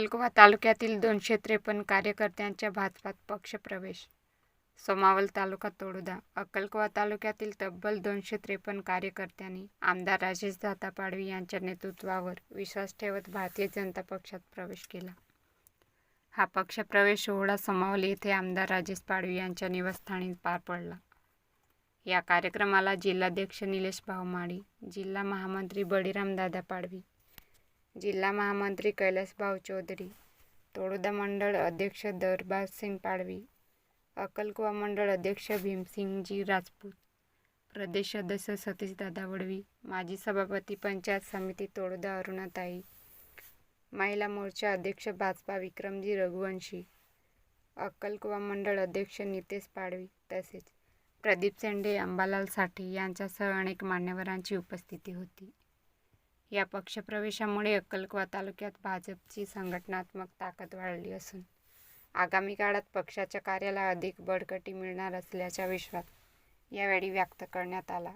अक्कलकुवा तालुक्यातील दोनशे त्रेपन्न कार्यकर्त्यांच्या भाजपात पक्षप्रवेश सोमावल तालुका तोडुदा अक्कलकुवा तालुक्यातील तब्बल दोनशे त्रेपन्न कार्यकर्त्यांनी आमदार राजेश दादा पाडवी यांच्या नेतृत्वावर विश्वास ठेवत भारतीय जनता पक्षात प्रवेश केला. हा पक्षप्रवेश सोहळा सोमावल येथे आमदार राजेश पाडवी यांच्या निवासस्थानी पार पडला. या कार्यक्रमाला जिल्हाध्यक्ष निलेश भाऊमाळी जिल्हा महामंत्री बळीराम दादा पाडवी जिल्हा महामंत्री कैलासभाऊ चौधरी तोडुदा मंडळ अध्यक्ष दरबार सिंग पाडवी अक्कलकुवा मंडळ अध्यक्ष भीमसिंगजी राजपूत प्रदेश सदस्य सतीशदादा वडवी माजी सभापती पंचायत समिती तोडुदा अरुणाताई महिला मोर्चा अध्यक्ष भाजपा विक्रमजी रघुवंशी अक्कलकुवा मंडळ अध्यक्ष नितेश पाडवी तसेच प्रदीप सेंडे अंबालाल साठे यांच्यासह अनेक मान्यवरांची उपस्थिती होती. या पक्षप्रवेशामुळे अक्कलकुवा तालुक्यात भाजपची संघटनात्मक ताकद वाढली असून आगामी काळात पक्षाच्या कार्याला अधिक बळकटी मिळणार असल्याचा विश्वास यावेळी व्यक्त करण्यात आला.